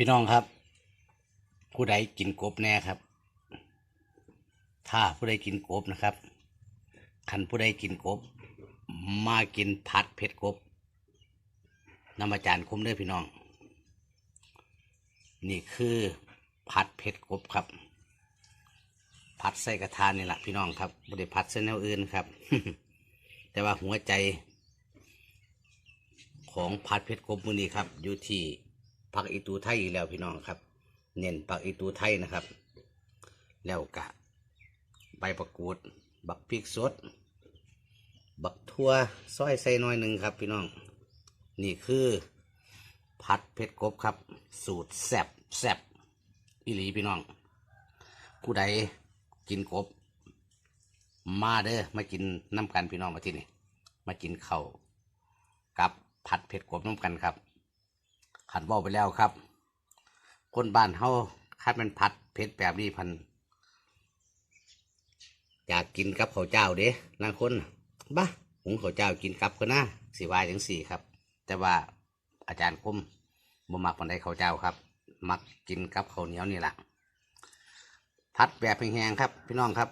พี่น้องครับ ผู้ใดกินกบแน่ครับ ถ้าผู้ใดกินกบนะครับคันผู้ใดกินกบ มากินผัดเผ็ดกบน้ำอาจารย์คุ้มเด้อพี่น้อง นี่คือผัดเผ็ดกบครับผัดใส่กระทานนี่แหละพี่น้องครับไม่ได้ผัดใส่แนวอื่นครับ แต่ว่าหัวใจ ของผัดเผ็ดกบมือนี้ครับ อยู่ที่ ผักอีตูไทยอีกแล้วพี่น้องครับ เน้นผักอีตูไทยนะครับ แล้วกะใบประกูด บักพริกสด บักทั่วซอยใส่หน้อยหนึ่งครับ พี่น้อง นี่คือผัดเผ็ดกบครับ สูตรแซบแซบอีหลีพี่น้องผู้ใดกินกบ มาเด้อมากินน้ำกันพี่น้องมาที่นี่มากินข้าวกับผัดเผ็ดกบน้ำกันครับ ขันว่าไปแล้วครับ คนบ้านเฮาคัดมันผัดเผ็ดแบบนี้พัน อยากกินกับข้าวเจ้าเด้ลางคนบ้าหุงข้าวเจ้ากินกับก็น่าสิวายจังสี่ครับ แต่ว่าอาจารย์คมบ่มักปันไดข้าวเจ้าครับ มักกินกับข้าวเหนียวนี่แหละพัดแบบแห้งๆครับ พี่น้องครับ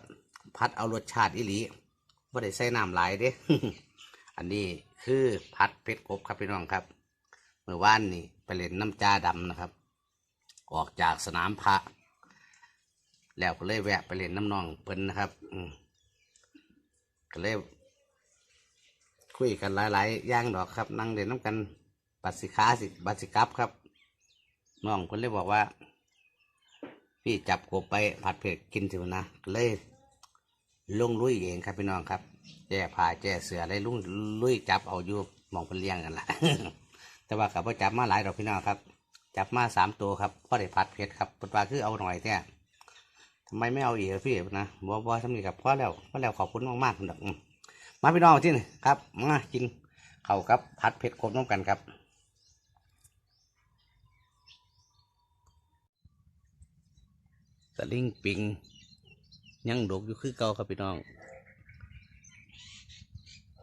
พัดเอารสชาติอีหลีบ่ได้ใส่น้ำหลายเด้อันนี้คือพัดเผ็ดกบครับพี่น้องครับเมื่อวานนี่ ไปเล่นน้ำจ้าดำนะครับ ออกจากสนามพระแล้วก็เลยแวะไปเล่นน้ำนองเพิ่นนะครับ อืมก็เลยคุยกันหลายๆอย่างดอกครับ นั่งเล่นน้ำกันบัตสิขาสิบัตสิกับครับน้องเพิ่นเลยบอกว่า พี่จับกบไปผัดเผ็ดกินสิวะนะก็เลยลงลุยเองครับพี่น้องครับแจ้ผ้าแจ้เสืออะไรลุงลุยจับเอาอยู่มองเป็นเลี้ยงกันละ แต่ว่ากับว่าจับมาหลายดอกพี่น้องครับ จับมาสามตัวครับก็ได้ผัดเผ็ดครับปลาคือเอาหน่อยแท้ทำไมไม่เอาอีกพี่นะบอบอทำนี่กับพ่อแล้วพ่อแล้วขอบคุณมากๆคุณดอกมาพี่น้องที่นี่ครับมากินข้าวกับผัดเผ็ดโคตรน้ำกันครับสลิงปิงยังดกอยู่คือเก่าครับพี่น้อง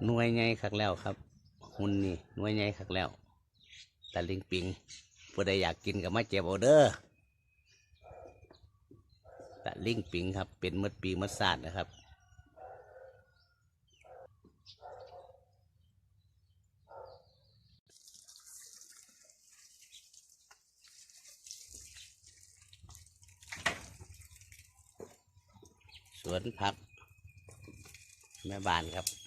หน่วยใหญ่คักแล้วครับหุ่นนี่หน่วยใหญ่คักแล้ว ต่ลิงปิงผู้ใดอยากกินก็มาเจ็บเอาเด้อแต่ลิงปิงครับ เป็นมดปีมดศาสตร์นะครับสวนผัก แม่บ้านครับ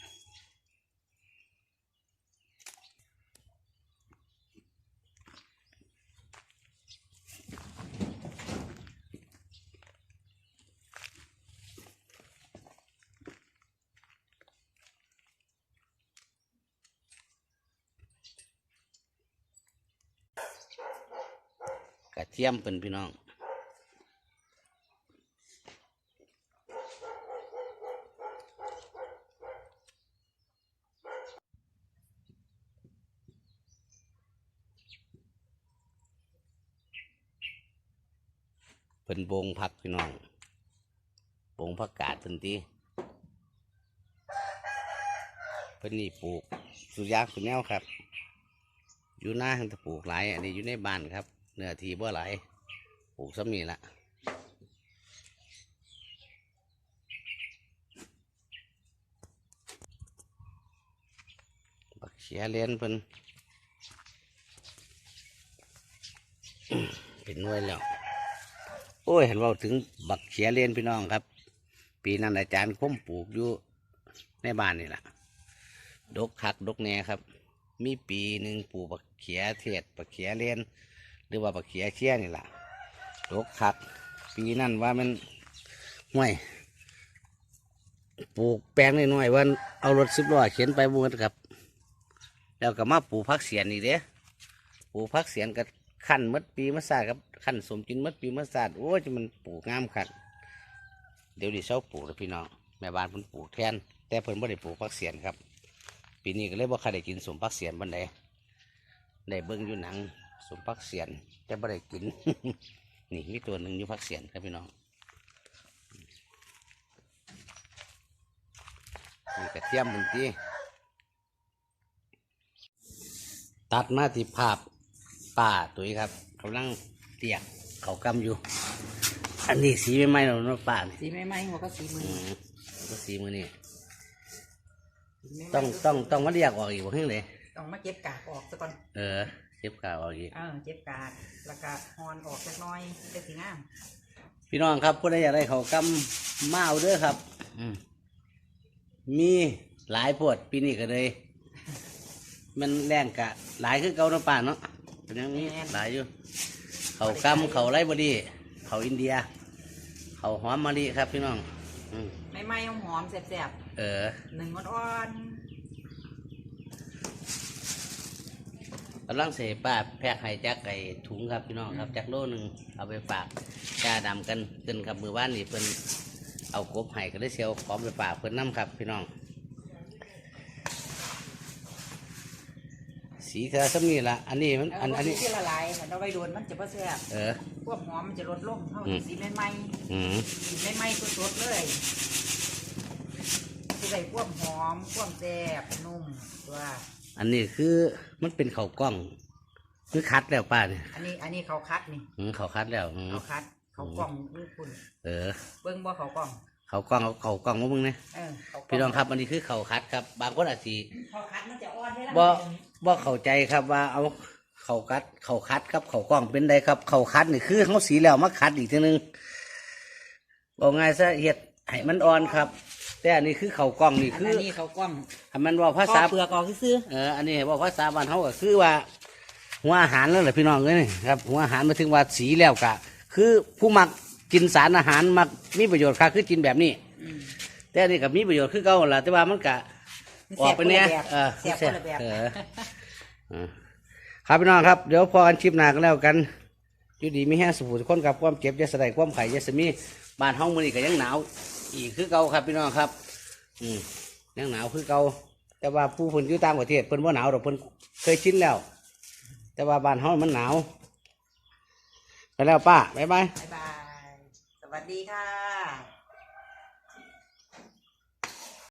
กระเทียมเป็นพี่น้องเป็นวงผักพี่น้องวงผักกาดทันทีเป็นนี่ปลูกสุยางสุแนวครับ อยู่หน้าทางตะปลูกหลายอันนี้อยู่ในบ้านครับ เนื้อที่บ่หลปลูกซ้ำนี่ละบักเขียเลียนเพิ่นเป็นน่วยแล้ว โอ้ยเห็นว่าถึงบักเขียเลียนพี่น้องครับ ปีนั้นอาจารย์คมปลูกอยู่ในบ้านนี่แหละดกคักดกแน่ครับ มีปีหนึ่งปลูกบักเขียเทศบักเขียเลียน หรือว่าบักเขียเชี่ยนี่แหละดกคัก ปีนั้นว่ามันห่วยปลูกแปลงน้อยๆว่าเอารถสิบล้อเข็นไปบนครับ แล้วก็มาปลูกพักเสียนอีกเด้ปลูกพักเสียนกับขั้นมัดปีมัดศาสครับขั้นสมจินมัดปีมัดศาสตร์โอ้จะมันปลูกงามคักเดี๋ยวดิเช้าปลูกแล้วพี่น้องแม่บ้านเพิ่นปลูกแทน แต่เพิ่นไม่ได้ปลูกพักเสียนครับ ปีนี้ก็เลยบ่าใครได้กินสมพักเสียนบันไดได้เบิ่งอยู่หนัง สมพักเสียนแต่บ่ได้กิน นี่มีตัวหนึ่งอยู่พักเสียนครับพี่น้องนี่กระเทียมบางทีตัดมาที่ภาพป้าตุ้ยครับกำลังเตียกเขากำอยู่ อันนี้สีไม่ไหม้หรอกนะป้านี่สีไม่ไหม้หัวก็สีมืออืมก็สีมือนี่สีไม่ไหม้ต้องต้องต้องมาเรียกออกอีกว่าเฮ้ยเลยต้องมาเก็บกากออกซะก่อนเออ เจ็บกาวออกอีก เออเก็บกากแล้วก็ฮอนออกจักหน้อยเป็นสีงามพี่น้องครับผู้ใดอยากได้เขาวกำมาเอาเด้อครับ อืมมีหลายปวดปีนี้ก็เลย มันแรงกะ หลายคือเก่าเนาะป่าเนาะเป็นอยังนี้หลายอยู่ เขากำเขาไรบดี เขาอินเดีย เขาหอมมะลิครับพี่น้อง อืมไม่ไหม้หอมๆแซ่บเออ ๆหนึ่งอ่อน กำลังเสป้าแพกให้จักไก่ถุงครับพี่น้องครับจักโลหนึ่งเอาไปฝากกาดำกันขึ้นครับมือบ้านนี่เพิ่นเอากบให้ก็ได้เชียวพร้อมไปฝากเพิ่นน้ำครับพี่น้อง สีเธอสำนี่ละอันนี้มันๆอันอันนี้ ที่ละลายมันเอาไปโดนมันจะบ่แซ่บเออ พวกหอมมันจะลดลงเท่าอืม สีไม่ไหม้อืมสีไม่ไหม้สดๆเลยจะได้พวกหอมพวกแซ่บนุ่มตัว อันนี้คือมันเป็นเขาวกล้องคือคัดแล้วป้าเนี่ยอันนี้อันนี้เขาคัดนี่อืมเขาคัดแล้วอืมเขาคัด เขากล่องนี่คุณเออ เบิ้งบ่เขากล่อง เขากล้องเอาเขากล้องมาเบิ่งเนี่ยเออเขากล่พี่น้องครับอันนี้คือเขาคัดครับ บางคนอาจสิเขาคัดมันจะอ่อนได้ละบ่ บ่เข้าใจครับว่าเอาเขาคัดเขาคัดครับเขากล้องเป็นใดครับเขาคัดนี่คือเขาสีแล้วมาคัดอีกทีนึงบอกง่ายซะเห็ดให้มันอ่อนครับ แต่อันนี้คือเขากล้องนี่คืออันนี้เขากล่องให้มันว่าภาปษาอกเปลือกออกซื้อเอออันนี้ว่าภาษาบ้านเขาก็คือว่า หัวอาหารแล้วแหละพี่น้องเอ้ยครับหัวอาหารมาถึงว่าสีแล้วกะ คือผู้มักกินสารอาหารมักมีประโยชน์ค่ะคือกินแบบนี้ๆอืมแต่อันนี้ก็มีประโยชน์คือเก่าหั่นล่ะแต่ว่ามันกะ ออกไปเนี่ยเออเสียบคนละแบบเออเออครับพี่น้องครับเดี๋ยวพอกันชิปหนากันแล้วกันอยู่ดีมีแห้งสุขคนกับความเจ็บจะแสดงความไข่จะสมีบ้านห้องมือนี่ก็ยังหนาว อีกคือเก่าครับพี่น้องครับ อืมยังหนาวคือเก่าแต่ว่าผู้คนอยู่ต่างประเทศเพิ่นว่าหนาวดอกเพิ่นเคยชินแล้ว แต่ว่าบ้านห้องมันหนาวไปแล้วป้าบ๊ายบาย บ๊ายบาย สวัสดีค่ะ